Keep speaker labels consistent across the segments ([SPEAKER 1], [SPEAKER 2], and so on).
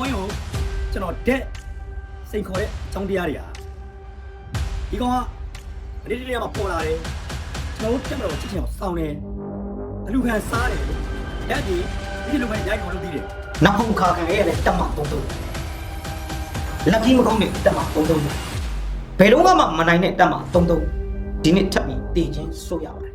[SPEAKER 1] ဝင်းကိုကျွန်တော်တက်စိန်ခေါ်တဲ့အကြောင်းတရားတွေဟာဒီကောင်ကဒီဒီလေးမှာပေါ်လာတယ်ကျွန်တော်တို့တက်မလို့ချစ်ချင်အောင်စောင်းတယ်အလူခံစားတယ်လက်ဒီဒီလိုပဲရိုက်ခေါ်လို့ပြီးတယ်
[SPEAKER 2] နောက်ခုခါခံရတဲ့တက်မတုံးတုံးလက်ကြီးမကောင်းတဲ့တက်မတုံးတုံးဘယ်တော့မှမနိုင်တဲ့တက်မတုံးတုံးဒီနေ့ထပ်ပြီးတည်ချင်းဆိုရပါတယ်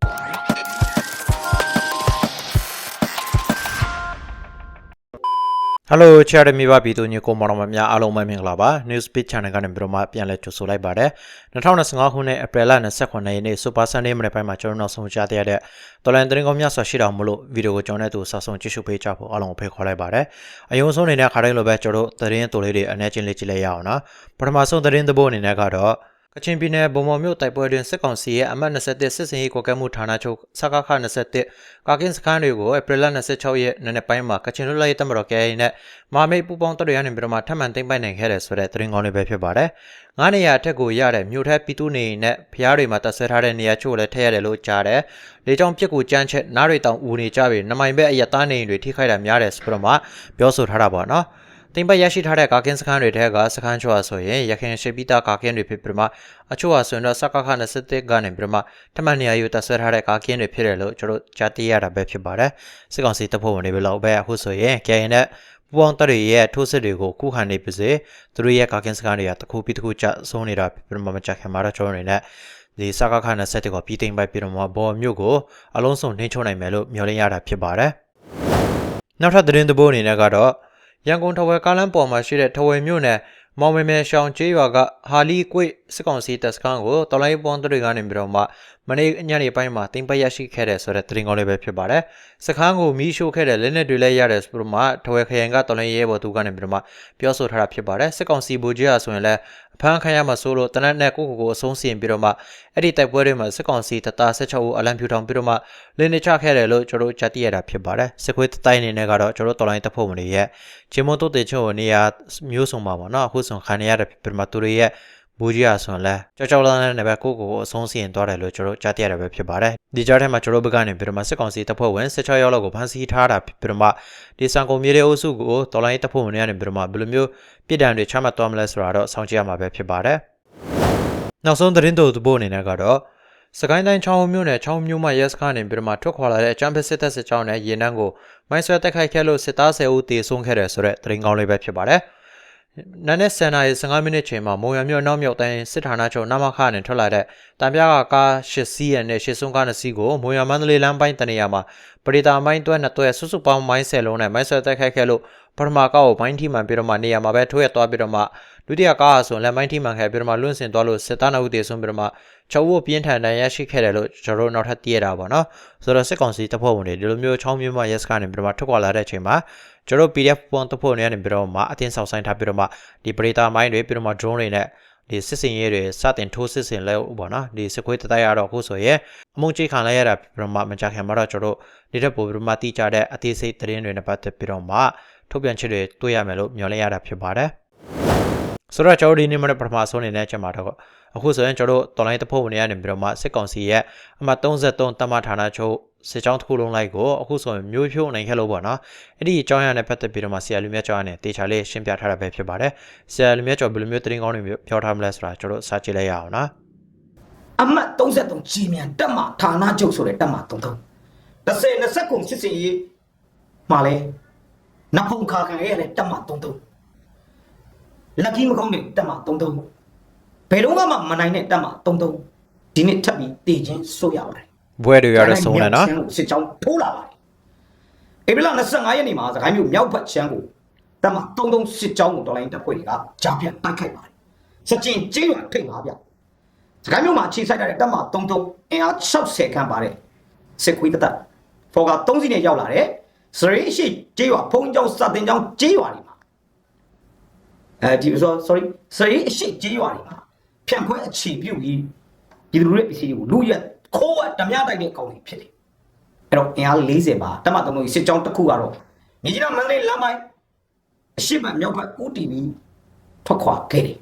[SPEAKER 3] ဟယ်လိုချာရမီပါပြည်သူညကိုမောင်မများအားလုံးပဲမင်္ဂလာပါ News Speed Channel ကနေပြီးတော့မှပြန်လည်ကြိုဆိုလိုက်ပါတယ်2025ခုနှစ်ဧပြီလ29ရက်နေ့ Super Sunday မနေ့ပိုင်းမှာကျွန်တော်နောက်ဆုံးကြားသိရတဲ့တော်လန်သတင်းကောင်းများစွာရှိတော်မလို့ဗီဒီယိုကိုကျွန်တော်နဲ့တူဆောက်ဆုံးကြည့်ရှုပေးကြဖို့အားလုံးကိုဖိတ်ခေါ်လိုက်ပါတယ်အယုံဆုံးအနေနဲ့ခါတိုင်းလိုပဲကျွန်တော်တို့သတင်းတိုလေးတွေအနည်းချင်းလေးကြည့်လိုက်ရအောင်နော်ပထမဆုံးသတင်းသဘောအနေနဲ့ကတော့ ကချင်ပြည်နယ်ဗုံမော်မြို့တိုက်ပွဲတွင်စစ်ကောင်စီရဲ့အမှတ်21စစ်စင်ရေးကိုကဲမှုဌာနချုပ်စကခ21ကာကင်းစခန်းတွေကိုဧပြီလ26ရက်နေ့နေ့ပိုင်းမှာကချင်လူလိုက်တမတော်ကဲနဲ့မာမိတ်ပူပေါင်းတပ်တွေကနေပြီးတော့မှထပ်မံသိမ်းပိုက်နိုင်ခဲ့တယ်ဆိုတဲ့သတင်းကောင်းလေးပဲဖြစ်ပါတယ်။ငါးနေရာအထက်ကိုရတဲ့မြို့ထက်ပြည်သူနေနဲ့ဖျားတွေမှာတပ်ဆဲထားတဲ့နေရာချို့လည်းထည့်ရတယ်လို့ကြားတယ်။လေကြောင်းပြစ်ကိုကြမ်းချက်နားတွေတောင်ဦးနေကြပြီနမိုင်ဘက်အရသားနေတွေထိခိုက်တာများတယ်ဆိုပြီးတော့မှပြောဆိုထားတာပေါ့နော်။ တင်ပတ်ရရှိထားတဲ့ကာကင်းစခန်းတွေထဲကစခန်းချို့အဆိုရင်ရခိုင်ရှိပိတာကာကင်းတွေဖြစ်ပြီးမှအချို့အဆိုရင်တော့စကခ21ကနေပြီးမှထပ်မံနေရာယူတပ်ဆွဲထားတဲ့ကာကင်းတွေဖြစ်တယ်လို့ကျွန်တော်ကြားသိရတာပဲဖြစ်ပါတယ်စစ်ကောင်စီတပ်ဖွဲ့ဝင်တွေပဲလို့ပဲအခုဆိုရင် KN နဲ့ပူပေါင်းတပ်တွေရဲ့ထိုးစစ်တွေကိုခုခံနေပါစေသူတို့ရဲ့ကာကင်းစခန်းတွေကတစ်ခုပြီးတစ်ခုကျဆုံးနေတာဖြစ်ပြီးမှမကြခင်မှာတော့ကျွန်တော်အနေနဲ့ဒီစကခ21ကိုပြီးသိမ့်ပိုက်ပြီးတော့မှဘော်မြို့ကိုအလုံးစုံနှိမ့်ချုံနိုင်မယ်လို့မျှော်လင့်ရတာဖြစ်ပါတယ်နောက်ထပ်သတင်းသဘောအနေနဲ့ကတော့ ရန်ကုန်ထဝယ်ကားလမ်းပေါ်မှာရှိတဲ့ထဝယ်မြို့နယ်မောင်မဲမဲရှောင်းကျေးရွာကဟာလီကွိစစ်ကောင်စီတပ်စခန်းကိုတော်လိုင်းပွန်တွေကနေပြီးတော့မှ မနေ့ညနေပိုင်းမှာတင်ပရရှိခဲ့တဲ့ဆိုတဲ့သတင်းကောင်းလေးပဲဖြစ်ပါတယ်။စခန်းကိုမီးရှို့ခဲ့တဲ့လက်နက်တွေလည်းရတယ်ဆိုတော့မှထဝယ်ခရိုင်ကတော်လိုင်းရဲဘော်သူကနေပြီးတော့မှပြောဆိုထားတာဖြစ်ပါတယ်။စစ်ကောင်စီဘူကြီးအားဆိုရင်လည်းအဖမ်းခံရမှာဆိုလို့တနက်နဲ့ကိုကိုကိုအဆုံးစီရင်ပြီးတော့မှအဲ့ဒီတိုက်ပွဲတွေမှာစစ်ကောင်စီတပ်သား16ဦးအလံဖြူထောင်ပြီးတော့မှလင်းနေချခဲ့တယ်လို့ကျွန်တော်တို့ကြားသိရတာဖြစ်ပါတယ်။စစ်ခွေးတိုင်းအနေနဲ့ကတော့ကျွန်တော်တို့တော်လိုင်းတပ်ဖွဲ့ဝင်တွေရဲ့ဂျင်မွန်တိုတေချုံနေရာမျိုးစုံပါပေါ့နော်အခုဆိုခံရတဲ့ပြမတူတွေရဲ့ ဘူကြီးအားဆိုရင်လည်းကြောက်ကြောက်လန့်လန့်နဲ့ပဲကိုကိုကိုအဆုံးစီရင်သွားတယ်လို့ကျွန်တော်ကြားသိရတာပဲဖြစ်ပါတယ်ဒီကြားထဲမှာကျွန်တော်ဘက်ကနေပြမစစ်ကောင်စီတပ်ဖွဲ့ဝင်16ရောက်လောက်ကိုဖမ်းဆီးထားတာပြမဒီစံကုန်မြေတွေအုပ်စုကိုတော်လိုင်းတပ်ဖွဲ့ဝင်တွေကနေပြမဘယ်လိုမျိုးပြည်တံတွေချမှတ်သွားမလဲဆိုတာတော့စောင့်ကြည့်ရမှာပဲဖြစ်ပါတယ်နောက်ဆုံးသတင်းတို့သဘောအနေနဲ့ကတော့စကိုင်းတိုင်းချောင်းမြို့နယ်ချောင်းမြို့မှာရဲစခန်းနေပြီးတော့မှထွက်ခွာလာတဲ့အကြမ်းဖက်စစ်တပ်စစ်ကြောင်းနဲ့ရေနန်းကိုမိုင်းဆွဲတက်ခိုက်ခဲ့လို့စစ်သား10ဦးတေဆုံးခဲ့တယ်ဆိုတဲ့သတင်းကောင်းလေးပဲဖြစ်ပါတယ်။ နန်းနဲ့ဆန်နာရီ15မိနစ်ချိန်မှာမုံရမြို့နောက်မြောက်တိုင်းစစ်ဌာနချုပ်နမခနဲ့ထွက်လာတဲ့တံပြားကကား8စီးရနဲ့8ဆုံးကား2စီးကိုမုံရမန္တလေးလမ်းပိုင်းတနေရာမှာပရိတာမိုင်းတွဲနှစ်တွဲစုစုပေါင်းမိုင်း10လုံးနဲ့မိုင်းဆွဲတက်ခိုက်ခဲ့လို့ပထမကားကိုမိုင်းထိမှန်ပြီးတော့မှနေရာမှာပဲထိုးရသွားပြီးတော့မှဒုတိယကားဟာဆိုလက်မိုင်းထိမှန်ခဲ့ပြီးတော့မှလွင့်စင်သွားလို့စစ်သားနှစ်ဦးတေဆုံးပြီးတော့မှချုပ်ဖို့ပြင်းထန်တန်ရရှိခဲ့တယ်လို့ကျွန်တော်တို့နောက်ထပ်သိရတာပေါ့နော်ဆိုတော့စစ်ကောင်စီတပ်ဖွဲ့ဝင်တွေဒီလိုမျိုးချောင်းမျိုးမှရက်စကနေပြီးတော့မှထွက်ခွာလာတဲ့အချိန်မှာ ကျွန်တော်တို့ PDF ပုံတပ်ဖွဲ့တွေကနေပြီးတော့မှအတင်းဆောက်ဆိုင်ထားပြီးတော့မှဒီပရိတာမိုင်းတွေပြီးတော့မှ drone တွေနဲ့ဒီစစ်စင်ရေးတွေစတင်ထိုးစစ်စင်လဲပေါ့နော်ဒီစခွေးတတိုက်ရတော့ခုဆိုရင်အမုံချိခံလိုက်ရတာပြီးတော့မှမကြခင်မှာတော့ကျွန်တော်တို့ဒီတက်ပို့ပြီးတော့မှတိကျတဲ့အသေးစိတ်သတင်းတွေနဲ့ပတ်သက်ပြီးတော့မှထုတ်ပြန်ချက်တွေတွေ့ရမယ်လို့မျှော်လင့်ရတာဖြစ်ပါတယ်ဆိုတော့ကျွန်တော်ဒီနေ့မှပထမဆုံးအနေနဲ့ချက်မှာတော့အခုဆိုရင်ကျွန်တော်တို့တော်လိုင်းတဖို့ဝင်ရနေပြီးတော့မှစစ်ကောင်စီရဲ့အမှတ်33တမဌာနချုပ် စစ်ကြောင်းတစ်ခုလုံးလိုက်ကိုအခုဆိုရင်မျိုးဖြိုးနိုင်ခဲ့လို့ပေါ့နော်အဲ့ဒီအကြောင်းအရာနဲ့ပတ်သက်ပြီးတော့မှဆရာလူမြတ်ကျော်ကနေတေချာလေးရှင်းပြထားတာပဲဖြစ်ပါတယ်ဆရာလူမြတ်ကျော်ဘယ်လိုမျိုးသတင်းကောင်းတွေပြောထားမလဲဆိုတာကျွန်တော်စကြည့်လိုက်ရအောင်နော်
[SPEAKER 2] အမှတ်33ကြီးမြန်တက်မဌာနချုပ်ဆိုတဲ့တက်မ33 30 20ကုန်စစ်စင်ရေးမှာလဲနောက်ခုခါခံရတဲ့တက်မ33လက်ကြီးမကောင်းတဲ့တက်မ33ဘယ်တော့မှမနိုင်တဲ့တက်မ33ဒီနေ့ထပ်ပြီးတည်ချင်းဆိုရပါတယ်
[SPEAKER 3] ဘွဲတွေရတဲ့ဆုံးတယ်နော်
[SPEAKER 2] စစ်ကြောင်းထိုးလာပါတယ်ဧပြီလ25ရက်နေ့မှာစကိုင်းမြို့မြောက်ဘက်ချမ်းကိုတက်မ33စစ်ကြောင်းကိုတော်လိုင်းတပ်ဖွဲ့တွေကကြာပြတ်တိုက်ခိုက်ပါတယ်စကြင်ကျေးရွာထိတ်ပါဗျစကိုင်းမြို့မှာခြေဆိုင်တဲ့တက်မ33အင်အား60ခန့်ပါတဲ့စစ်ခွေးတပ်ဖော်က3စီးနဲ့ရောက်လာတဲ့စရိရှိကျေးရွာဖုံးကျောင်းစတင်ကျောင်းကျေးရွာတွေမှာအဲဒီဆို sorry စရိအရှိကျေးရွာတွေမှာဖြန့်ခွဲအခြေပြုပြီးဒီလူတွေပစ္စည်းတွေကိုလူရက် ခိုးဝဓမြတိုက်တဲ့အကောင်တွေဖြစ်တယ်အဲ့တော့အင်အား40ပါတမတ်သုံးလို့စစ်ကြောင်းတစ်ခုကတော့မြကြီးနားမန္တလေးလမ်းပိုင်းအရှိမမြောက်ဘက်ဦးတီပြီးထွက်ခွာခဲ့တယ်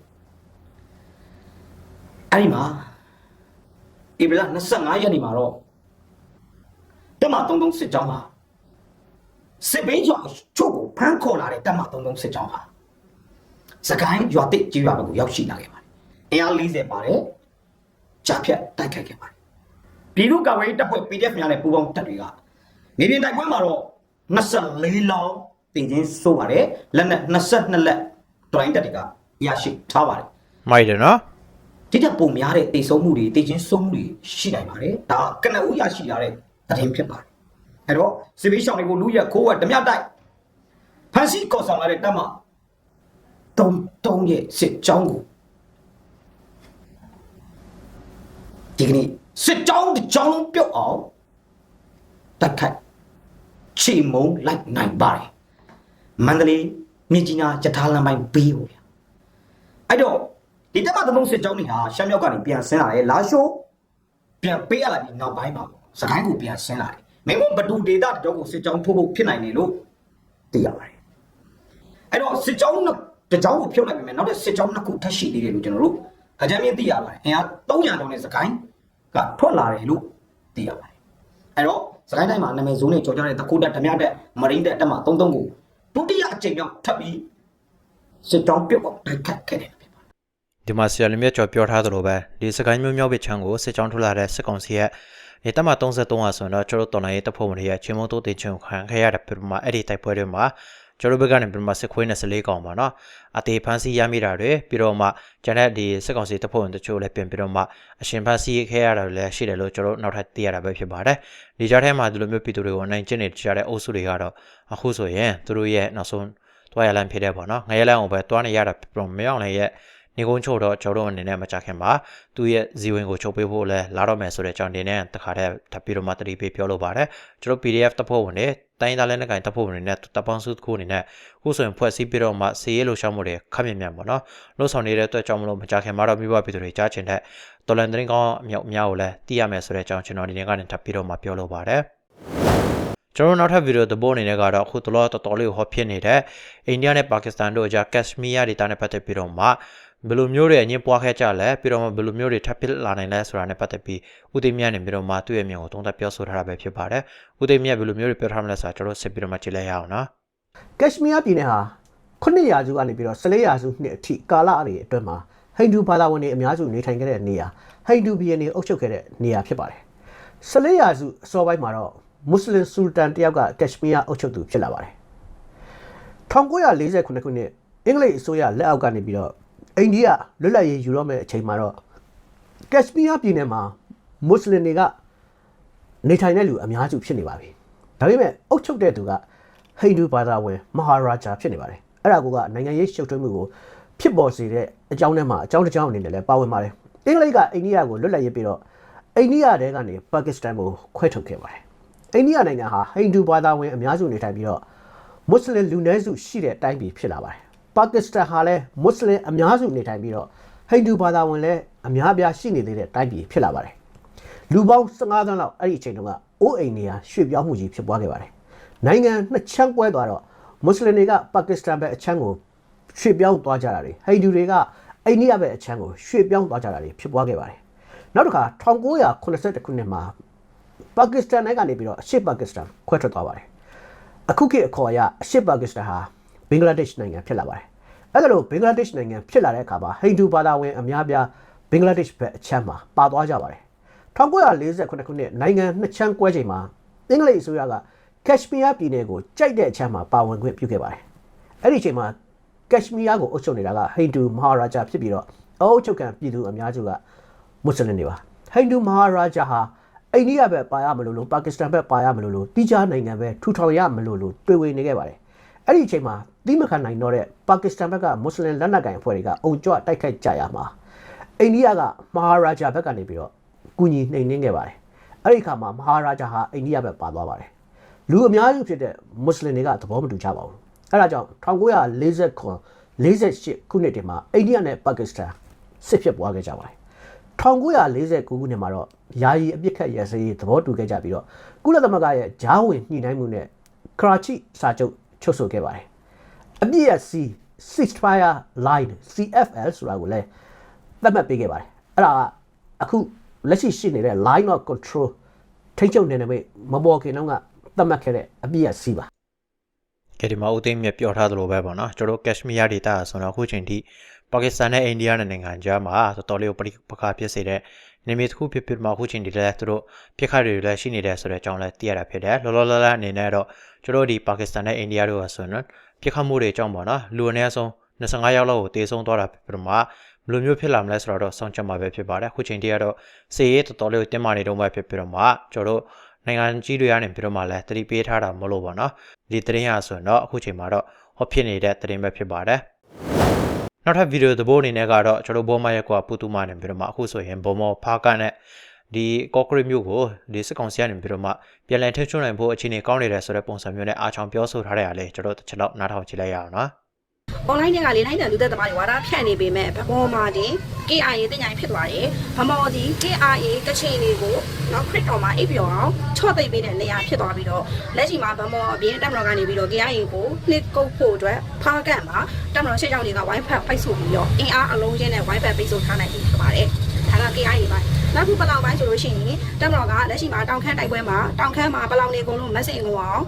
[SPEAKER 2] အဲ့ဒီမှာဧပြီလ25ရက်နေ့မှာတော့တမတ်သုံးသုံးစစ်ကြောင်းမှာစစ်ဘေးကြောင့်ချုပ်ကိုဖမ်းခေါ်လာတဲ့တပ်မ33စစ်ကြောင်းဟာစကိုင်းရွာတစ်ကြီးရွာဘက်ကိုရောက်ရှိလာခဲ့ပါတယ်အင်အား40ပါတယ်ကြာဖြတ်တိုက်ခိုက်ခဲ့ပါတယ် ပြည်သူ့ကာကွယ်ရေးတပ်ဖွဲ့ PDF များနဲ့ပူးပေါင်းတပ်တွေကမြေပြင်တိုက်ပွဲမှာတော့24လောင်းတင်ချင်းစိုးပါတယ်လက်နက်22လက်ဒရိုင်းတပ်တွေကရရှိထားပါတယ်
[SPEAKER 3] မိုက်တယ်နော်
[SPEAKER 2] ဒီတက်ပုံများတဲ့တိတ်ဆုံးမှုတွေတိတ်ချင်းဆုံးမှုတွေရှိနိုင်ပါတယ်ဒါကနဦးရရှိလာတဲ့သတင်းဖြစ်ပါတယ်အဲ့တော့စစ်ဘေးရှောင်တွေကိုလူရက်ခိုးဝက်ဓမြတိုက်ဖန်စီကော်ဆောင်လာတဲ့တပ်မတုံတုံရဲ့စစ်ကြောင်းကိုဒီကနေ့ စစ်ကြောင်းတစ်ကြောင်းလုံးပြုတ်အောင်တိုက်ခိုက်ချီမုံလိုက်နိုင်ပါတယ်မန္တလေးမြင်းကြီးနားယထာလမ်းပိုင်းဘေးကိုဗျာအဲ့တော့ဒီတက်မသမုံစစ်ကြောင်းတွေဟာရှမ်းမြောက်ကနေပြန်ဆင်းလာတယ်လာရှိုးပြန်ပေးရလာပြီးနောက်ပိုင်းမှာစကိုင်းကိုပြန်ဆင်းလာတယ်မင်းတို့ဘဒူဒေတာတကြောကိုစစ်ကြောင်းထိုးဖို့ဖြစ်နိုင်တယ်လို့သိရပါတယ်အဲ့တော့စစ်ကြောင်းနှစ်တကြောင်းကိုဖြုတ်လိုက်ပြီမယ်နောက်တဲ့စစ်ကြောင်းနှစ်ခုထပ်ရှိသေးတယ်လို့ကျွန်တော်တို့အကြမ်းမြင်သိရပါတယ်အင်အား300တောင်နဲ့စကိုင်း ကထွက်လာတယ်လို့သိရပါတယ်အဲ့တော့စကိုင်းတိုင်းမှာနာမည်ဇုံးနဲ့ကြော်ကြတဲ့တခုတက်ဓမြတက်မရင်းတက်တက်မှာ33ကိုဒုတိယအကြိမ်မြောက်ထပ်ပြီးစစ်ကြောင်းပြုတ်အောင်တိုက်ခတ်ခဲ့တယ်
[SPEAKER 3] ဒီမှာဆရာလမြတ်ကျော်ပြောထားသလိုပဲဒီစကိုင်းမျိုးမြောက်ဘစ်ချမ်းကိုစစ်ကြောင်းထုတ်လာတဲ့စစ်ကောင်စီရဲ့နေတက်မ33ဟာဆိုရင်တော့ကျွန်တော်တော်လိုင်းရေးတပ်ဖွဲ့ဝင်တွေရဲ့ချင်းမုံတိုးတင်ချင်ခံခဲ့ရတဲ့ပြမအဲ့ဒီတိုက်ပွဲတွေမှာ ကျွန်တော်ဘက်ကနေပြန်မစစ်ခွေးနဲ့စလေးကောင်ပါနော်အသေးဖန်းစီရမိတာတွေပြီးတော့မှဂျန်တဲ့ဒီစစ်ကောင်စီတပ်ဖွဲ့ဝင်တချို့လည်းပြင်ပြီးတော့မှအရှင်ဖန်းစီခဲရတာတွေလည်းရှိတယ်လို့ကျွန်တော်နောက်ထပ်သိရတာပဲဖြစ်ပါတယ်ဒီကြားထဲမှာဒီလိုမျိုးပြည်သူတွေကိုနိုင်ကျင့်နေကြတဲ့အုပ်စုတွေကတော့အခုဆိုရင်သူတို့ရဲ့နောက်ဆုံးတွားရလန်ဖြစ်တဲ့ပေါ့နော်ငရဲလန်ကိုပဲတွားနေရတာမရောက်လည်းရဲ့ နေကုန်းချို့တော့ကျွန်တော်တို့အနေနဲ့မကြခင်ပါသူရဲ့ဇီဝင်ကိုချုပ်ပေးဖို့လဲလာတော့မယ်ဆိုတဲ့ကြောင့်ဒီနေ့တခါတည်းထပ်ပြီးတော့မှတတိပေးပြောလို့ပါတယ်ကျွန်တော် PDF တပ်ဖွဲ့ဝင်တွေတိုင်းသားလက်နက်ကိုင်တပ်ဖွဲ့ဝင်တွေနဲ့တပ်ပေါင်းစုတစ်ခုအနေနဲ့ခုဆိုရင်ဖွဲ့စည်းပြီးတော့မှစီရေးလှူရှားမှုတွေခပ်မြန်မြန်ပေါ့နော်လှုပ်ဆောင်နေတဲ့အတွက်ကြောင့်မလို့မကြခင်မှာတော့မိဘပြည်သူတွေကြားချင်တဲ့တော်လန်သတင်းကောင်းအမြောက်အများကိုလည်းသိရမယ်ဆိုတဲ့ကြောင့်ကျွန်တော်ဒီနေ့ကနေထပ်ပြီးတော့မှပြောလို့ပါတယ်ကျွန်တော်နောက်ထပ်ဗီဒီယိုသဘောအနေနဲ့ကတော့အခုတလောတော်တော်လေးဟောဖြစ်နေတဲ့အိန္ဒိယနဲ့ပါကစ္စတန်တို့ကြားကက်ရှမီးယားဒေသနဲ့ပတ်သက်ပြီးတော့မှ ဘယ်လိုမျိုးတွေအငင်းပွားခဲ့ကြလဲပြီးတော့မှဘယ်လိုမျိုးတွေထပ်ဖြစ်လာနိုင်လဲဆိုတာနဲ့ပတ်သက်ပြီးဦးသိမ်းမြတ်နေပြီးတော့မှသူ့ရဲ့မြင်ကိုသုံးသပ်ပြောဆိုထားတာပဲဖြစ်ပါတယ်ဦးသိမ်းမြတ်ဘယ်လိုမျိုးတွေပြောထားမလဲဆိုတာကျွန်တော်ဆက်ပြီးတော့မှကြည့်လိုက်ရအောင်နော်
[SPEAKER 4] ကက်ရှမီးယားပြည်နယ်ဟာ9ရာစုကနေပြီးတော့14ရာစုနှစ်အထိကာလအရေအတွင်းမှာဟိန္ဒူဘာသာဝင်တွေအများစုနေထိုင်ခဲ့တဲ့နေရာဟိန္ဒူပြည်နယ်အုပ်ချုပ်ခဲ့တဲ့နေရာဖြစ်ပါတယ်14ရာစုအစောပိုင်းမှာတော့မွတ်စလင်ဆူလတန်တယောက်ကကက်ရှမီးယားအုပ်ချုပ်သူဖြစ်လာပါတယ်1948ခုနှစ်အင်္ဂလိပ်အစိုးရလက်အောက်ကနေပြီးတော့ အိန္ဒိယလွတ်လပ်ရေးယူတော့မဲ့အချိန်မှာတော့ကက်ရှမီးယားပြည်နယ်မှာမွတ်စလင်တွေကနေထိုင်တဲ့လူအများစုဖြစ်နေပါပြီဒါပေမဲ့အုပ်ချုပ်တဲ့သူကဟိန္ဒူဘာသာဝင်မဟာရာဂျာဖြစ်နေပါတယ်အဲ့ဒါကနိုင်ငံရေးရှုပ်ထွေးမှုကိုဖြစ်ပေါ်စေတဲ့အကြောင်းထဲမှာအကြောင်းတစ်ကြောင်းအနေနဲ့လည်းပါဝင်ပါတယ်အင်္ဂလိပ်ကအိန္ဒိယကိုလွတ်လပ်ရေးပြီးတော့အိန္ဒိယတဲကနေပါကစ္စတန်ကိုခွဲထုတ်ခဲ့ပါတယ်အိန္ဒိယနိုင်ငံဟာဟိန္ဒူဘာသာဝင်အများစုနေထိုင်ပြီးတော့မွတ်စလင်လူနည်းစုရှိတဲ့တိုင်းပြည်ဖြစ်လာပါတယ် ပါကစ္စတန်ဟာလည်းမွတ်စလင်အများစုနေထိုင်ပြီးတော့ဟိန္ဒူဘာသာဝင်လည်းအများအပြားရှိနေသေးတဲ့တိုင်းပြည်ဖြစ်လာပါတယ်လူပေါင်း15သန်းလောက်အဲ့ဒီအချိန်တုန်းကအိုးအိမ်နေရာရွှေ့ပြောင်းမှုကြီးဖြစ်ပွားခဲ့ပါတယ်နိုင်ငံနှစ်ချမ်းကွဲသွားတော့မွတ်စလင်တွေကပါကစ္စတန်ဘက်အချမ်းကိုရွှေ့ပြောင်းသွားကြတာတွေဟိန္ဒူတွေကအိန္ဒိယဘက်အချမ်းကိုရွှေ့ပြောင်းသွားကြတာတွေဖြစ်ပွားခဲ့ပါတယ်နောက်တစ်ခါ1982ခုနှစ်မှာပါကစ္စတန်နိုင်ငံကနေပြီးတော့အရှေ့ပါကစ္စတန်ခွဲထွက်သွားပါတယ်အခုခေတ်အခေါ်အရအရှေ့ပါကစ္စတန်ဟာဘင်္ဂလားဒေ့ရှ်နိုင်ငံဖြစ်လာပါတယ် အဲ့ဒါလို့ဘင်္ဂလားဒေ့ရှ်နိုင်ငံဖြစ်လာတဲ့အခါမှာဟိန္ဒူဘာသာဝင်အများပြားဘင်္ဂလားဒေ့ရှ်ဘက်အချမ်းမှာပါသွားကြပါတယ်1948ခုနှစ်နိုင်ငံနှစ်ချမ်းကွဲချိန်မှာအင်္ဂလိပ်အစိုးရကကက်ရှမီးယားပြည်နယ်ကိုကြိုက်တဲ့အချမ်းမှာပါဝင်ခွင့်ပြုခဲ့ပါတယ်။အဲ့ဒီအချိန်မှာကက်ရှမီးယားကိုအုပ်ချုပ်နေတာကဟိန္ဒူမဟာရာဂျာဖြစ်ပြီးတော့အုပ်ချုပ်ခံပြည်သူအများစုကမွတ်စလင်တွေပါ။ဟိန္ဒူမဟာရာဂျာဟာအိန္ဒိယဘက်ပါရမလို့လို့ပါကစ္စတန်ဘက်ပါရမလို့လို့တိကျနိုင်ငံပဲထူထောင်ရမလို့လို့တွေ့ဝေနေခဲ့ပါတယ်။ အဲ့ဒီအချိန်မှာတိမခံနိုင်တော့တဲ့ပါကစ္စတန်ဘက်ကမွတ်စလင်လက်နက်ကိုင်အဖွဲ့တွေကအုံကြွတိုက်ခိုက်ကြရမှာအိန္ဒိယကမဟာရာဂျာဘက်ကနေပြီးတော့ကူညီနှိမ်နင်းခဲ့ပါတယ်။အဲ့ဒီအခါမှာမဟာရာဂျာဟာအိန္ဒိယဘက်ပါသွားပါတယ်။လူအများစုဖြစ်တဲ့မွတ်စလင်တွေကသဘောမတူကြပါဘူးအဲဒါကြောင့်1949 48ခုနှစ်တည်းမှာအိန္ဒိယနဲ့ပါကစ္စတန်စစ်ဖြစ်ပွားခဲ့ကြပါတယ်1949ခုနှစ်မှာတော့ယာယီအပြစ်ခတ်ရစရေးသဘောတူခဲ့ကြပြီးတော့ကုလသမဂ္ဂရဲ့ဂျားဝင်ညှိနှိုင်းမှုနဲ့ကရာချိစာချုပ် ချုပ်ဆိုခဲ့ပါတယ်အပြစ်ရစီ ceasefire line CFL ဆိုတာကိုလည်းသတ်မှတ်ပေးခဲ့ပါတယ်အဲ့ဒါကအခုလက်ရှိရှိနေတဲ့ line of control ထိန်းချုပ်နေနေမိတ်မပေါ်ခင်တော့ကသတ်မှတ်ခဲ့တဲ့အပြည့်ရစီပါ
[SPEAKER 3] ကဲဒီမှာဦးသိန်းမြတ်ပြောထားသလိုပဲပေါ့နော်ကျွန်တော်တို့ကက်ရှမီးယားဒေသဆိုတော့အခုချိန်ထိပါကစ္စတန်နဲ့အိန္ဒိယနဲ့နိုင်ငံကြားမှာတော်တော်လေးကိုပဋိပက္ခဖြစ်စေတဲ့ နေမြေတစ်ခုဖြစ်ဖြစ်မှာအခုချိန်ဒီလည်းသူတို့ပြစ်ခတ်တွေလည်းရှိနေတယ်ဆိုတဲ့အကြောင်းလည်းသိရတာဖြစ်တယ်လောလောလတ်လတ်အနေနဲ့တော့ကျွန်တော်တို့ဒီပါကစ္စတန်နဲ့အိန္ဒိယတို့ကဆိုရင်ပြစ်ခတ်မှုတွေအကြောင်းပေါ့နော်လူအနည်းဆုံး25ယောက်လောက်ကိုတေဆုံးသွားတာဖြစ်ပြီးတော့မှဘယ်လိုမျိုးဖြစ်လာမလဲဆိုတော့စောင့်ကြမှာပဲဖြစ်ပါတယ်အခုချိန်တည်းကတော့စေရေးတော်တော်လေးကိုတင်းမာနေတော့မှဖြစ်ပြီးတော့မှကျွန်တော်တို့နိုင်ငံကြီးတွေကနေပြီးတော့မှလည်းတတိပေးထားတာမလို့ပေါ့နော်ဒီသတင်းရဆိုရင်တော့အခုချိန်မှာတော့ဟောဖြစ်နေတဲ့သတင်းပဲဖြစ်ပါတယ် နောက်ထပ်ဗီဒီယိုသဘောအနေနဲ့ကတော့ကျွန်တော်ဘောမရက်ကွာပူတူမာနေပြီးတော့မှအခုဆိုရင်ဘောမောဖာကနဲ့ဒီကော့ကရစ်မျိုးကိုဒီစစ်ကောင်စီကနေပြီးတော့မှပြန်လည်ထိချုံနိုင်ဖို့အခြေအနေကောင်းနေတယ်ဆိုတဲ့ပုံစံမျိုးနဲ့အားချောင်ပြောဆိုထားတဲ့အရာလေးကျွန်တော်တစ်ချက်လောက်နားထောင်ကြည့်လိုက်ရအောင်နော်
[SPEAKER 5] online တွေကလေလိုက်တဲ့လူသက်သမားတွေဝါဒဖြန့်နေပေမဲ့ဗမောမှာဒီ KIA တင်ညာဖြစ်သွားတယ်ဗမောဒီ KIA ကချင်တွေကိုနော်ခရစ်တော်မှာအိပ်ပျော်အောင်ချော့သိပ်ပေးတဲ့နေရာဖြစ်သွားပြီးတော့လက်ရှိမှာဗမောအပြင်တက်မတော်ကနေပြီးတော့ KIA ကိုနှစ်ကုတ်ဖို့အတွက်ဖားကန့်မှာတက်မတော်ရှေ့ကြောင်တွေကဝိုင်းဖက်ပိတ်ဆို့ပြီးတော့အင်အားအလုံးချင်းနဲ့ဝိုင်းဖက်ပိတ်ဆို့ထားနိုင်ပြီဖြစ်ပါတယ်ဒါက KIA ပိုင်းနောက်ခုပလောင်ပိုင်းဆိုလို့ရှိရင်တက်မတော်ကလက်ရှိမှာတောင်ခမ်းတိုက်ပွဲမှာတောင်ခမ်းမှာပလောင်နေကုန်လို့မက်ဆေ့ကုန်အောင်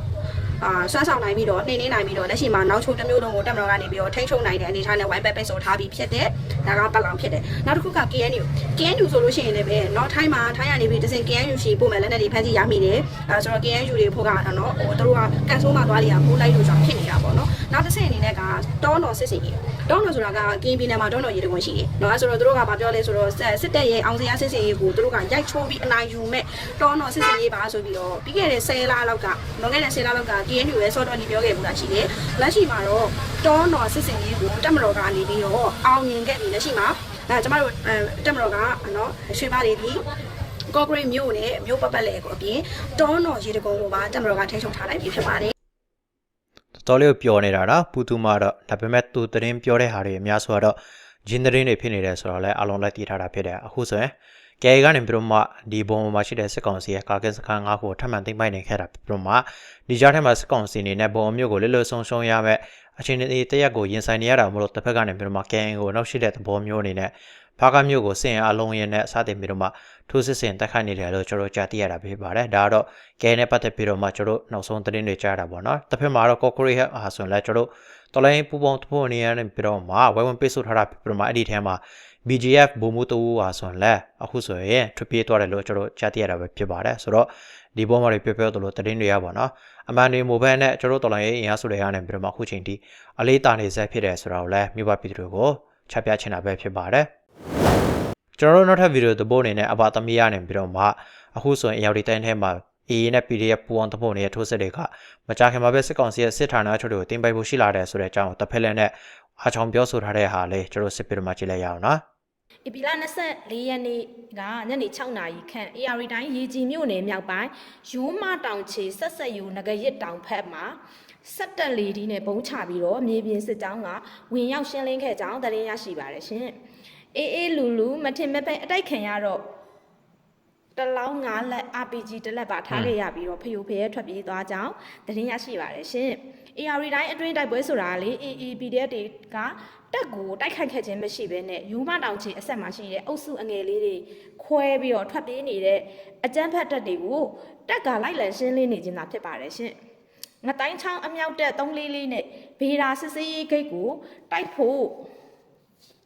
[SPEAKER 5] အာဆွမ်းဆောင်နိုင်ပြီးတော့နှိမ့်နေနိုင်ပြီးတော့လက်ရှိမှာနောက်ချိုးတစ်မျိုးလုံးကိုတက်မတော်ကနေပြီးတော့ထိန်းချုပ်နိုင်တဲ့အနေအထားနဲ့ဝိုင်းပက်ပိတ်ဆို့ထားပြီးဖြစ်တဲ့ဒါကပတ်လောင်ဖြစ်တယ်နောက်တစ်ခုက KNU KNU ဆိုလို့ရှိရင်လည်းပဲเนาะထိုင်းမှာထိုင်းရနေပြီးတစင် KNU ရှိပို့မယ်လက်နက်တွေဖမ်းဆီးရမိတယ်အဲဆိုတော့ KNU တွေဖို့ကเนาะဟိုတို့ကကန်ဆိုးမှာသွားလိရပို့လိုက်လို့ကြောင့်ဖြစ်နေတာပေါ့เนาะနောက်တစ်ဆင့်အနေနဲ့ကတောနော်စစ်စီကြီး တောင်းလို့ဆိုတာကကင်းပြည်နယ်မှာတောင်းလို့ရေတခွန်ရှိတယ်။နော်အဲဆိုတော့တို့ကဘာပြောလဲဆိုတော့စစ်တပ်ရဲ့အောင်စင်ရစစ်စင်ရေးကိုတို့ကရိုက်ချိုးပြီးအနိုင်ယူမဲ့တောင်းတော့စစ်စင်ရေးပါဆိုပြီးတော့ပြီးခဲ့တဲ့10လလောက်ကလွန်ခဲ့တဲ့10လလောက်က KNU ရဲ့စောတော်ကြီးပြောခဲ့မှုတာရှိတယ်။လက်ရှိမှာတော့တောင်းတော့စစ်စင်ရေးကိုတက်မတော်ကနေပြီးတော့အောင်မြင်ခဲ့ပြီလက်ရှိမှာအဲကျမတို့အဲတက်မတော်ကနော်ရွှေပါတွေဒီကော့ဂရိတ်မြို့နဲ့မြို့ပတ်ပတ်လည်ကိုအပြင်တောင်းတော်ရေတခွန်ကိုပါတက်မတော်ကထိန်းချုပ်ထားနိုင်ပြီဖြစ်ပါတယ်
[SPEAKER 3] တော်တော်လေးကိုပျော်နေတာနော်ပူတူမာတော့ဒါပေမဲ့သူသတင်းပြောတဲ့ဟာတွေအများဆိုတော့ဂျင်းသတင်းတွေဖြစ်နေတယ်ဆိုတော့လည်းအလုံးလိုက်တည်ထားတာဖြစ်တယ်အခုဆိုရင်ကဲကနေပြီးတော့မှဒီဘုံမှာရှိတဲ့စစ်ကောင်စီရဲ့ကာကက်စခန်း၅ခုကိုထပ်မံသိမ်းပိုက်နေခဲ့တာပြီးတော့မှဒီကြားထဲမှာစစ်ကောင်စီအနေနဲ့ဘုံမျိုးကိုလွတ်လွတ်ဆုံးရှုံးရမဲ့အချိန်တည်းတရက်ကိုရင်ဆိုင်နေရတာမလို့တစ်ဖက်ကနေပြီးတော့မှကဲကိုနောက်ရှိတဲ့သဘောမျိုးအနေနဲ့ ဖားကမျိုးကိုစင်အလုံးရင်းနဲ့စတင်ပြီးတော့မှထိုးစစ်ဆင်တက်ခတ်နေတယ်လို့ကျွန်တော်ကြားသိရတာဖြစ်ပါတယ်ဒါကတော့ကဲနဲ့ပတ်သက်ပြီးတော့မှကျွန်တော်နောက်ဆုံးသတင်းတွေကြားတာပေါ့နော်တစ်ဖက်မှာတော့ corporate ဟာဆိုရင်လည်းကျွန်တော်တော်လိုင်းပူပေါင်းတဖို့နေရနေပြီးတော့မှဝိုင်းဝန်းပိတ်ဆို့ထားတာဖြစ်ပြီးတော့မှအဲ့ဒီထဲမှာ BGF ဘုံမှုတူဟာဆိုရင်လည်းအခုဆိုရင်ထွက်ပြေးသွားတယ်လို့ကျွန်တော်ကြားသိရတာပဲဖြစ်ပါတယ်ဆိုတော့ဒီဘောမှာတွေပြောပြောသလိုသတင်းတွေရပါတော့အမှန်တွေမိုဘိုင်းနဲ့ကျွန်တော်တော်လိုင်းရဲ့အင်အားစုတွေရနေပြီးတော့မှအခုချိန်ထိအလေးတာနေဆက်ဖြစ်တယ်ဆိုတာကိုလည်းမြို့ပပြည်သူတွေကိုချပြချင်တာပဲဖြစ်ပါတယ် ကျွန်တော်တို့နောက်ထပ်ဗီဒီယိုသဘောအနေနဲ့အပါသမီးရနေပြီးတော့မှအခုဆိုရင်အရောက်ဒီတိုင်းထဲမှာ AA နဲ့ PDF ပူအောင်တဖို့နေတဲ့ထိုးစစ်တွေကမကြာခင်မှာပဲစစ်ကောင်စီရဲ့စစ်ဌာနချုပ်တွေကိုတင်ပိုက်ဖို့ရှိလာတယ်ဆိုတဲ့အကြောင်းကိုတစ်ဖက်လက်နဲ့အားချောင်ပြောဆိုထားတဲ့ဟာလေးကျွန်တော်စစ်ပြီးတော့မှကြည့်လိုက်ရအောင်နော်
[SPEAKER 6] ဧပြီလ24ရက်နေ့ကညနေ6နာရီခန့် AR တိုင်းရေကြီးမြို့နယ်မြောက်ပိုင်းရိုးမတောင်ချေဆက်ဆက်ယူငကရစ်တောင်ဖက်မှာစက်တက်လီဒီနဲ့ဘုံချပြီးတော့မြေပြင်စစ်ကြောင်းကဝင်ရောက်ရှင်းလင်းခဲ့ကြောင်းသတင်းရရှိပါတယ်ရှင်။ အေးအေးလူလူမထင်မဲ့ပဲအတိုက်ခံရတော့တလောင်းငါလက် RPG တစ်လက်ပါထားခဲ့ရပြီးတော့ဖယိုဖရဲထွက်ပြေးသွားကြောင်းသတင်းရရှိပါတယ်ရှင်။ AR တိုင်းအတွင်းတိုက်ပွဲဆိုတာလေ AEPDF တွေကတက်ကိုတိုက်ခိုက်ခဲ့ခြင်းမရှိဘဲနဲ့ယူမတောင်ချီအဆက်မှာရှိတဲ့အုပ်စုအငယ်လေးတွေခွဲပြီးတော့ထွက်ပြေးနေတဲ့အကြမ်းဖက်တပ်တွေကိုတက်ကလိုက်လံရှင်းလင်းနေခြင်းသာဖြစ်ပါတယ်ရှင်။ငတိုင်းချောင်းအမြောက်တက်344နဲ့ဘေးရာစစ်စေးရေးဂိတ်ကိုတိုက်ဖို့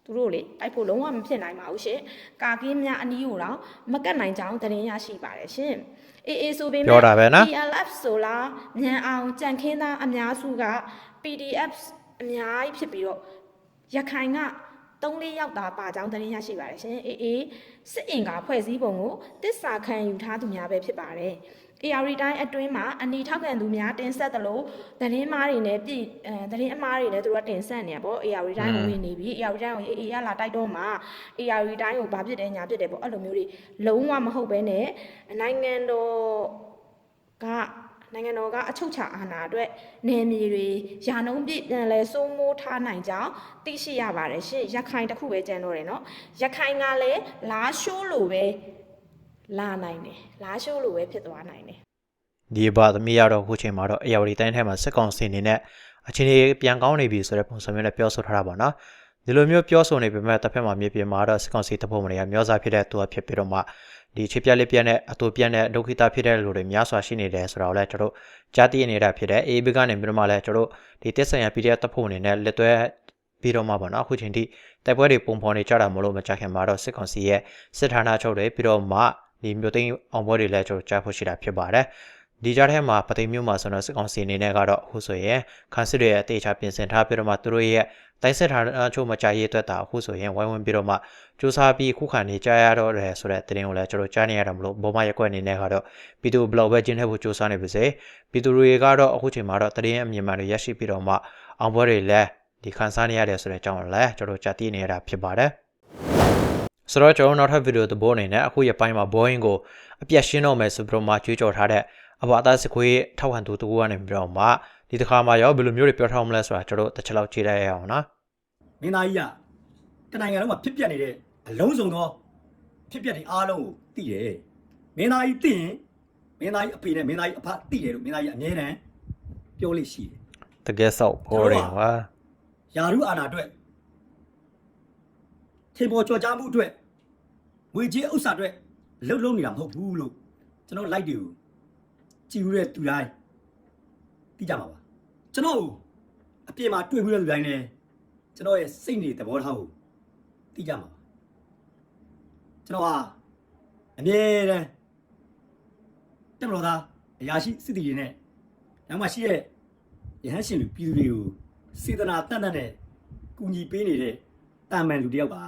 [SPEAKER 6] သူတို့လေတိုက်ဖို့လုံးဝမဖြစ်နိုင်ပါဘူးရှင်။ကာကင်းများအနီးကိုတော့မကတ်နိုင်ကြောင်းသတင်းရရှိပါတယ်ရှင်။အေးအေးဆိုပေမဲ့
[SPEAKER 3] ပြောတာပဲနော်
[SPEAKER 6] PLF ဆိုလားမြန်အောင်ကြံခင်းသားအများစုက PDF အများကြီးဖြစ်ပြီးတော့ရခိုင်က3-4ယောက်သာပါကြောင်းသတင်းရရှိပါတယ်ရှင်အေးအေးစစ်အင်္ဂါဖွဲ့စည်းပုံကိုတစ္ဆာခံယူထားသူများပဲဖြစ်ပါတယ် AR တိုင်းအတွင်းမှာအနီထောက်ခံသူများတင်ဆက်သလိုသတင်းမားတွေနဲ့ပြည်အဲသတင်းအမားတွေလည်းသူတို့ကတင်ဆက်နေရပေါ့ AR တိုင်းကိုဝင်နေပြီ AR တိုင်းကိုအေးအေးရလာတိုက်တော့မှာ AR တိုင်းကိုဘာဖြစ်တယ်ညာဖြစ်တယ်ပေါ့အဲ့လိုမျိုးတွေလုံးဝမဟုတ်ဘဲနဲ့နိုင်ငံတော်ကနိုင်ငံတော်ကအချုပ်ချာအာဏာအတွက်နယ်မြေတွေယာနှုံးပြည့်ပြန်လဲစိုးမိုးထားနိုင်ကြောင်းသိရှိရပါတယ်ရှင်ရခိုင်တစ်ခုပဲကြံတော့တယ်နော်ရခိုင်ကလည်းလားရှိုးလိုပဲ လာနိုင်တယ်လားရှိုးလိုပဲဖြစ်သွားနိုင်တယ်
[SPEAKER 3] ဒီဘာသမီးရတော့ခုချိန်မှာတော့အရာဝတီတိုင်းထဲမှာစစ်ကောင်စီအနေနဲ့အချင်းကြီးပြန်ကောင်းနေပြီဆိုတဲ့ပုံစံမျိုးနဲ့ပြောဆိုထားတာပါနော်ဒီလိုမျိုးပြောဆိုနေပေမဲ့တစ်ဖက်မှာမြေပြင်မှာတော့စစ်ကောင်စီတပ်ဖွဲ့ဝင်တွေကမျောစားဖြစ်တဲ့သူကဖြစ်ပြီးတော့မှဒီချစ်ပြက်လေးပြက်နဲ့အတူပြက်နဲ့ဒုက္ခိတဖြစ်တဲ့လူတွေများစွာရှိနေတယ်ဆိုတာကိုလည်းကျွန်တော်တို့ကြားသိနေတာဖြစ်တယ် AB ကနေပြီးတော့မှလည်းကျွန်တော်တို့ဒီတက်ဆိုင်ရာ PDF တပ်ဖို့အနေနဲ့လက်သွဲပြီးတော့မှပေါ့နော်အခုချိန်ထိတိုက်ပွဲတွေပုံဖော်နေကြတာမလို့မကြခင်မှာတော့စစ်ကောင်စီရဲ့စစ်ဌာနချုပ်တွေပြီးတော့မှ ဒီမြို့သိမ်းအောင်ပွဲတွေလည်းကျွန်တော်ကြားဖို့ရှိတာဖြစ်ပါတယ်ဒီကြားထဲမှာပသိမ်မြို့မှာဆိုတော့စစ်ကောင်စီအနေနဲ့ကတော့အခုဆိုရင်ခန်းစစ်တွေရဲ့အသေးချာပြင်ဆင်ထားပြီးတော့မှသူတို့ရဲ့တိုက်စစ်ဌာနချုပ်မကြရေးအတွက်တာအခုဆိုရင်ဝိုင်းဝန်းပြီးတော့မှစူးစမ်းပြီးခုခံနေကြရတော့တယ်ဆိုတဲ့သတင်းကိုလည်းကျွန်တော်ကြားနေရတာမလို့ဘောမရက်ကွက်အနေနဲ့ကတော့ပြည်သူဘလော့ပဲကျင်းတဲ့ဖို့စူးစမ်းနေပါစေပြည်သူတွေကတော့အခုချိန်မှာတော့သတင်းအမြင်မှန်တွေရရှိပြီးတော့မှအောင်ပွဲတွေလည်းဒီခန်းစားနေရတယ်ဆိုတဲ့အကြောင်းကိုလည်းကျွန်တော်ကြားသိနေရတာဖြစ်ပါတယ် ဆိုတော့ကျွန်တော်နောက်ထပ်ဗီဒီယိုသဘောအနေနဲ့အခုရပိုင်းမှာ Boeing ကိုအပြတ်ရှင်းတော့မယ်ဆိုပြီးတော့မှကြွေးကြော်ထားတဲ့အဘာသာစခွေးထောက်ခံသူတူကနေပြီးတော့မှဒီတစ်ခါမှာရောဘယ်လိုမျိုးတွေပြောထားမလဲဆိုတာကျွန်တော်တစ်ချက်လောက်ခြေလိုက်ရအောင်နော်
[SPEAKER 1] မင်းသားကြီးကတနိုင်ငံလုံးမှာဖြစ်ပျက်နေတဲ့အလုံးစုံသောဖြစ်ပျက်တွေအားလုံးကိုသိတယ်မင်းသားကြီးသိရင်မင်းသားကြီးအဖေနဲ့မင်းသားကြီးအဖသိတယ်လို့မင်းသားကြီးအမြဲတမ်းပြောလို့ရှိတယ်
[SPEAKER 3] တကယ်ဆောက်ပေါ်တယ်ဟာ
[SPEAKER 1] ယာရုအာနာအတွက် ထေပေါ်ကြော်ကြားမှုအတွက်ငွေကြေးဥစ္စာအတွက်လှုပ်လှုပ်နေတာမဟုတ်ဘူးလို့ကျွန်တော်လိုက်တွေကိုကြည်ရတဲ့သူတိုင်းသိကြမှာပါကျွန်တော်အပြင်မှာတွေ့ပြီးတဲ့လူတိုင်းလည်းကျွန်တော်ရဲ့စိတ်နေသဘောထားကိုသိကြမှာပါကျွန်တော်ဟာအမြဲတမ်းတက်မလို့သားအရာရှိစစ်တီတွေနဲ့နောက်မှရှိတဲ့ရဟန်းရှင်လူပြည်သူတွေကိုစေတနာတတ်တတ်နဲ့ကူညီပေးနေတဲ့တာမန်လူတစ်ယောက်ပါ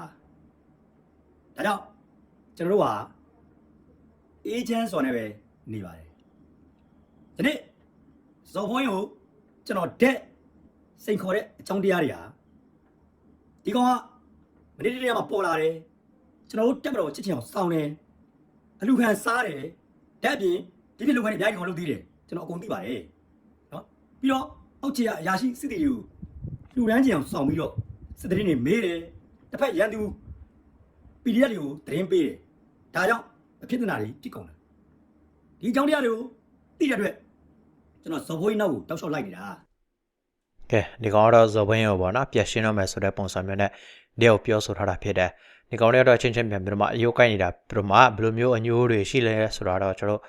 [SPEAKER 1] ဒါကြောင့်ကျွန်တော်တို့ဟာအေဂျင့်ဆိုနေပဲနေပါတယ်ဒီနေ့ဇော်ဖုန်းကိုကျွန်တော်တက်စိန်ခေါ်တဲ့အကြောင်းတရားတွေဟာဒီကောင်ကမနေ့တည်းကမှပေါ်လာတယ်ကျွန်တော်တို့တက်မတော်ချစ်ချင်အောင်စောင်းတယ်အလူခံစားတယ်တက်အပြင်ဒီပြလူခံတွေအများကြီးကောင်လုပ်သေးတယ်ကျွန်တော်အကုန်သိပါတယ်နော်ပြီးတော့အောက်ခြေကအရာရှိစစ်တီတွေကိုလူရန်ချင်အောင်စောင်းပြီးတော့စစ်တရင်တွေမေးတယ်တစ်ဖက်ရန်သူ PDF တွေကိုသတင်းပေးတယ်ဒါကြောင့်အဖြစ်အနာတွေဖြစ်ကုန်တယ်ဒီအကြောင်းတရားတွေကိုသိတဲ့အတွက်ကျွန်တော်ဇော်ဘိုးကြီးနောက်ကိုတောက်လျှောက်လိုက်နေတာ
[SPEAKER 3] ကဲဒီကောင်ကတော့ဇော်ဘင်းရောပေါ့နော်ပြက်ရှင်းတော့မယ်ဆိုတဲ့ပုံစံမျိုးနဲ့ဒီကိုပြောဆိုထားတာဖြစ်တယ်ဒီကောင်တွေကတော့ချင်းချင်းပြန်ပြီးတော့မှအယုတ်ကိုက်နေတာပြီးတော့မှဘယ်လိုမျိုးအညိုးတွေရှိလဲဆိုတာတော့ကျွန်တော်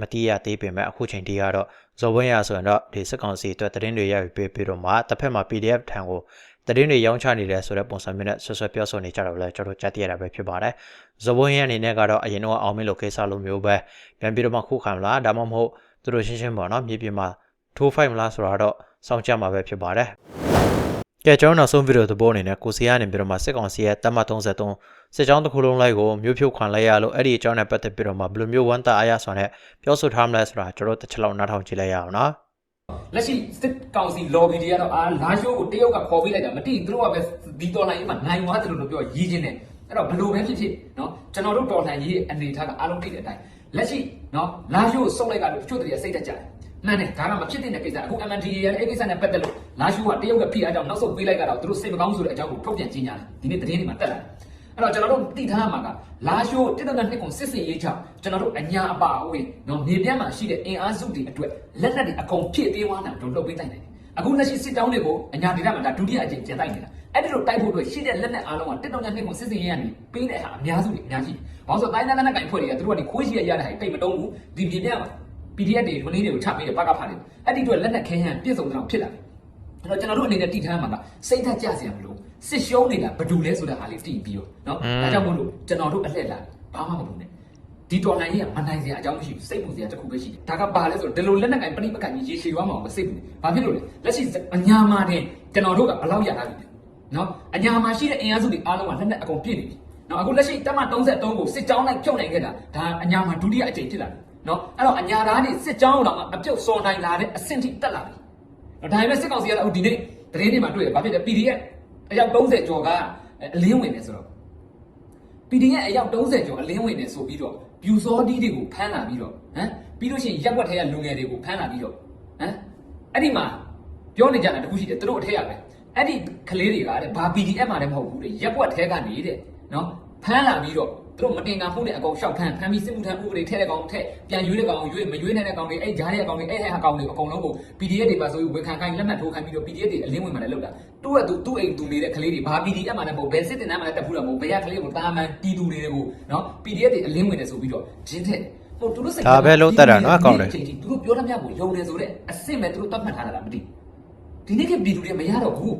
[SPEAKER 3] မတိရသေးပေမဲ့အခုချိန်ထိကတော့ဇော်ဘင်းရဆိုရင်တော့ဒီစက်ကောင်စီအတွက်သတင်းတွေရပြီးပြီးတော့မှတစ်ဖက်မှာ PDF ထံကို သတင်းတွေရောင်းချနေတယ်ဆိုတဲ့ပုံစံမျိုးနဲ့ဆွဆွပြောဆိုနေကြတော့လဲကျွန်တော်ကြားသိရတာပဲဖြစ်ပါတယ်ဇော်ဘင်းရအနေနဲ့ကတော့အရင်တော့အောင်မင်းလိုကိစ္စလိုမျိုးပဲပြန်ပြီးတော့မှခုခံလားဒါမှမဟုတ်သူတို့ရှင်းရှင်းပေါ့နော်မြေပြင်မှာထိုးဖိုက်မလားဆိုတာတော့စောင့်ကြမှာပဲဖြစ်ပါတယ်ကဲကျွန်တော်နောက်ဆုံးဗီဒီယိုသဘောအနေနဲ့ကိုစီကနေပြီးတော့မှစစ်ကောင်စီရဲ့တပ်မ33စစ်ကြောင်းတစ်ခုလုံးလိုက်ကိုမြို့ဖြုတ်ခံလိုက်ရလို့အဲ့ဒီအကြောင်းနဲ့ပတ်သက်ပြီးတော့မှဘယ်လိုမျိုးဝမ်းသာအားရစွာနဲ့ပြောဆိုထားမလဲဆိုတာကျွန်တော်တစ်ချက်လောက်နားထောင်ကြည့်လိုက်ရအောင်နော်
[SPEAKER 7] လက်ရှိစစ်ကောင်စီ lobby တွေကတော့အာလာရှိုးကိုတရုတ်ကခေါ်ပေးလိုက်တာမတိသူတို့ကပဲဒီတော်လှန်ရေးမှာနိုင်သွားတယ်လို့ပြောရည်ချင်းတယ်အဲ့တော့ဘလို့ပဲဖြစ်ဖြစ်နော်ကျွန်တော်တို့တော်လှန်ရေးအနေထားကအားလုံးသိတဲ့အတိုင်းလက်ရှိနော်လာရှိုးကိုစုပ်လိုက်ကတော့တချို့တည်းစိတ်တက်ကြတယ်မှန်တယ်ဒါကမဖြစ်တဲ့ကိစ္စအခု MNDA ရဲ့အဲ့ကိစ္စနဲ့ပတ်သက်လို့လာရှိုးကတရုတ်ကဖိအားကြောင့်နောက်ဆုတ်ပေးလိုက်ကတော့သူတို့စိတ်မကောင်းဆိုတဲ့အကြောင်းကိုထုတ်ပြန်ကြေညာတယ်ဒီနေ့သတင်းတွေမှာတက်လာတယ် အဲ့တော့ကျွန်တော်တို့သိထားမှာကလာရှိုးတစ်တနနှစ်ကုန်စစ်စင်ရေးချောင်းကျွန်တော်တို့အညာအပါအဝင်နော်မြေပြန့်မှာရှိတဲ့အင်အားစုတွေအတွက်လက်နက်တွေအကုန်ဖြည့်သေးသွားတာတို့လုပ်ပေးနိုင်တယ်အခုလက်ရှိစစ်တောင်းတွေကိုအညာဒေသမှာဒါဒုတိယအကြိမ်ကျန်တိုက်နေတာအဲ့ဒီလိုတိုက်ဖို့အတွက်ရှိတဲ့လက်နက်အားလုံးကတစ်တောင်ညာနှစ်ကုန်စစ်စင်ရေးကနေပေးတဲ့ဟာအများစုတွေအများကြီးဘာလို့ဆိုတိုင်းတိုင်းနဲ့ကင်ဖွဲ့တွေကသူတို့ကဒီခိုးရှိရရတဲ့ဟာတိတ်မတုံးဘူးဒီမြေပြန့်မှာ PDF တွေမင်းတွေကိုချပေးတယ်ပကဖားတယ်အဲ့ဒီအတွက်လက်နက်ခဲယမ်းပြည့်စုံတဲ့ဖြစ်လာတယ်အဲ့တော့ကျွန်တော်တို့အနေနဲ့တည်ထားမှာကစိတ်သက်ကြစရာမလို စစ်ရှုံးနေတာဘယ်သူလဲဆိုတဲ့ဟာလေးတည်ပြီးတော့เนาะဒါကြောင့်မို့လို့ကျွန်တော်တို့အလှည့်လာဘာမှမလုပ်နဲ့ဒီတော်လိုင်းကြီးကမနိုင်စရာအကြောင်းမရှိဘူးစိတ်ပူစရာတစ်ခုပဲရှိတယ်ဒါကဘာလဲဆိုတော့ဒီလိုလက်နက်ကင်ပဏိပကကြီးရေရှည်သွားမှာမစိတ်ဘူးဘာဖြစ်လို့လဲလက်ရှိအညာမာတင်ကျွန်တော်တို့ကဘလောက်ရထားပြီเนาะအညာမာရှိတဲ့အင်အားစုတွေအားလုံးကလက်နက်အကုန်ပြည့်နေပြီเนาะအခုလက်ရှိတက်မ33ကိုစစ်ကြောင်းလိုက်ပြုတ်နိုင်ခဲ့တာဒါအညာမာဒုတိယအကြိမ်ဖြစ်လာတယ်เนาะအဲ့တော့အညာသားတွေစစ်ကြောင်းတော့အပြုတ်စော်နိုင်လာတဲ့အဆင့်ထိတက်လာပြီဒါပေမဲ့စစ်ကောင်စီကလည်းအခုဒီနေ့သတင်းတွေမှာတွေ့တယ်ဘာဖြစ်လဲ PDF အယောက်30ကျော်ကအလင်းဝင်နေဆိုတော့ PDF အယောက်30ကျော်အလင်းဝင်နေဆိုပြီးတော့ပြူစောတီးတွေကိုဖမ်းလာပြီးတော့ဟမ်ပြီးလို့ရှိရင်ရက်ွက်ထဲကလူငယ်တွေကိုဖမ်းလာပြီးတော့ဟမ်အဲ့ဒီမှာပြောနေကြတာတခုရှိတယ်သူတို့အထက်ရပဲအဲ့ဒီကလေးတွေကတဲ့ဘာ PDF မှလည်းမဟုတ်ဘူးတဲ့ရက်ွက်ထဲကနေတဲ့နော်ဖမ်းလာပြီးတော့သူ တို့မတင်ကမှုနဲ့အကောင်ရှောက်ထမ်းဖမ်းပြီးစစ်မှုထမ်းဥပဒေထည့်တဲ့ကောင်ထည့်ပြန်ရွေးတဲ့ကောင်ရွေးမရွေးနိုင်တဲ့ကောင်တွေအဲ့ဂျားတဲ့ကောင်တွေအဲ့ဟဲ့ဟာကောင်တွေအကုန်လုံးကို PDF တွေပါဆိုပြီးဝန်ခံခိုင်းလက်မှတ်ထိုးခိုင်းပြီးတော့ PDF တွေအလင်းဝင်မှလည်းလောက်တာသူ့ရဲ့သူသူ့အိမ်သူနေတဲ့ကလေးတွေဘာ PDF မှလည်းမဟုတ်ဘယ်စစ်တင်တန်းမှလည်းတက်ဖူးတာမဟုတ်ဘယ်ရကလေးကိုတာမန်တီတူတွေကိုနော် PDF တွေအလင်းဝင်တယ်ဆိုပြီးတော့ဂျင်းထက်ဟိုသူတို့စိတ်
[SPEAKER 3] ဒါပဲလို့တတ်တာနော်အကောင်တွေ
[SPEAKER 7] ချိန်ကြီးသူတို့ပြောသမျှကိုယုံတယ်ဆိုတဲ့အစ်စ်မဲ့သူတို့တတ်မှတ်ထားတာလားမသိဘူးဒီနေ့ကပြည်သူတွေမရတော့ဘူး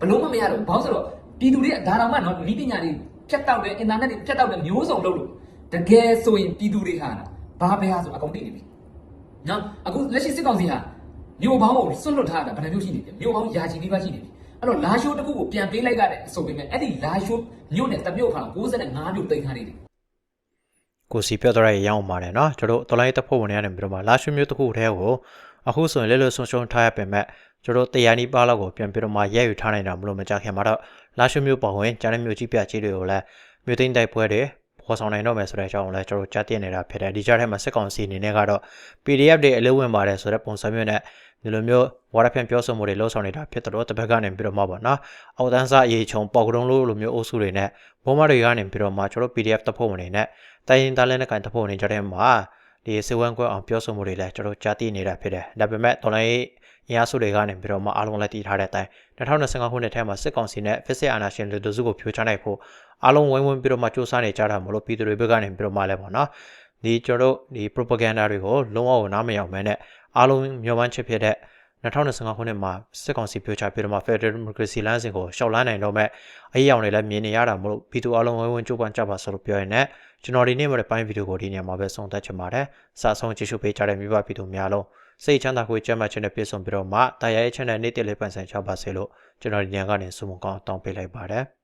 [SPEAKER 7] ဘလို့မှမရတော့ဘူးဘာလို့ဆိုတော့ပြည်သူတွေကဒါတော့မှနော်ဤပညာတွေ ဖြတ်တောက်တယ်အင်တာနက်တွေဖြတ်တောက်တယ်မျိုးစုံလုပ်လို့တကယ်ဆိုရင်ပြည်သူတွေဟာဘာပဲဟာဆိုအကုန်သိနေပြီနော်အခုလက်ရှိစစ်ကောင်စီဟာမြို့ပေါင်းကိုစွန့်လွတ်ထားတာဘယ်နှမျိုးရှိနေပြီမြို့ပေါင်းယာချီပြီးပါရှိနေပြီအဲ့တော့လာရှိုးတစ်ခုကိုပြန်ပေးလိုက်ကြတဲ့ဆိုပေမဲ့အဲ့ဒီလာရှိုးမြို့နဲ့တမြို့ခါ65မြို့တိတ်ထားနေတယ်
[SPEAKER 3] ကိုစီပြောတော့ရအောင်ပါတယ်နော်ကျွန်တော်တော်လိုင်းတပ်ဖွဲ့ဝင်တွေကနေပြီးတော့မှလာရှုမျိုးတစ်ခုတည်းကိုအခုဆိုရင်လဲလို့ဆုံရှုံထားရပေမဲ့ကျွန်တော်တရားနီးပါးလောက်ကိုပြန်ပြီးတော့မှရဲယူထားနိုင်တာမလို့မကြခင်မှာတော့ လာရှုမျိုးပေါ့ဝင်ကျန်တဲ့မျိုးကြီးပြကြီးတွေကိုလည်းမြို့သိမ်းတိုက်ပွဲတွေပေါ်ဆောင်နိုင်တော့မယ်ဆိုတဲ့အကြောင်းကိုလည်းကျွန်တော်ကြားသိနေတာဖြစ်တယ်ဒီကြားထဲမှာစစ်ကောင်စီအနေနဲ့ကတော့ PDF တွေအလုပ်ဝင်ပါတယ်ဆိုတဲ့ပုံစံမျိုးနဲ့ဒီလိုမျိုးဝါရဖြန့်ပြောဆိုမှုတွေလှုပ်ဆောင်နေတာဖြစ်တော့တစ်ဘက်ကနေပြီးတော့မှပေါ့နော်အောက်တန်းစားအရေးချုံပေါကတုံးလို့လိုမျိုးအုပ်စုတွေနဲ့ဘုံမတွေကနေပြီးတော့မှကျွန်တော် PDF တပ်ဖွဲ့ဝင်တွေနဲ့တိုင်းရင်းသားလက်နက်ကိုင်တပ်ဖွဲ့ဝင်တွေကြားထဲမှာဒီစေဝမ်းကွက်အောင်ပြောဆိုမှုတွေလည်းကျွန်တော်ကြားသိနေတာဖြစ်တယ်ဒါပေမဲ့တော်လိုင်း အင်အားစုတွေကနေပြီးတော့မှအားလုံးလည်းတည်ထားတဲ့အတိုင်း2025ခုနှစ်ထဲမှာစစ်ကောင်စီနဲ့ဖက်စစ်အာဏာရှင်လူတို့စုကိုဖြိုချနိုင်ဖို့အားလုံးဝိုင်းဝန်းပြီးတော့မှစူးစမ်းနေကြတာမလို့ပြည်သူတွေဘက်ကနေပြီးတော့မှလည်းပေါ့နော်ဒီကျွန်တော်တို့ဒီ propaganda တွေကိုလုံးဝနားမရောက်မဲနဲ့အားလုံးမျှော်မှန်းချက်ဖြစ်တဲ့2025ခုနှစ်မှာစစ်ကောင်စီပြိုချပြီးတော့မှ Federal Democracy လမ်းစဉ်ကိုရှောက်လန်းနိုင်တော့မဲ့အရေးအယောင်တွေလည်းမြင်နေရတာမလို့ပြည်သူအလုံးဝိုင်းဝန်းကြိုးပမ်းကြပါဆိုလို့ပြောရင်လည်းကျွန်တော်ဒီနေ့မှာပိုင်းဗီဒီယိုကိုဒီနေရာမှာပဲဆုံးသက်ချင်ပါတယ်။စာဆုံးကြည့်ရှုပေးကြတဲ့မိဘပြည်သူများလုံး စိတ်ချမ်းသာကိုကြမ်းမှခြင်းနဲ့ပြည့်စုံပြီးတော့မှတရားရဲ့ channel နေ့တည်လေးပန်ဆိုင်ချပါစေလို့ကျွန်တော်ဒီညကနေဆုမကောင်းတောင်းပေးလိုက်ပါတယ်။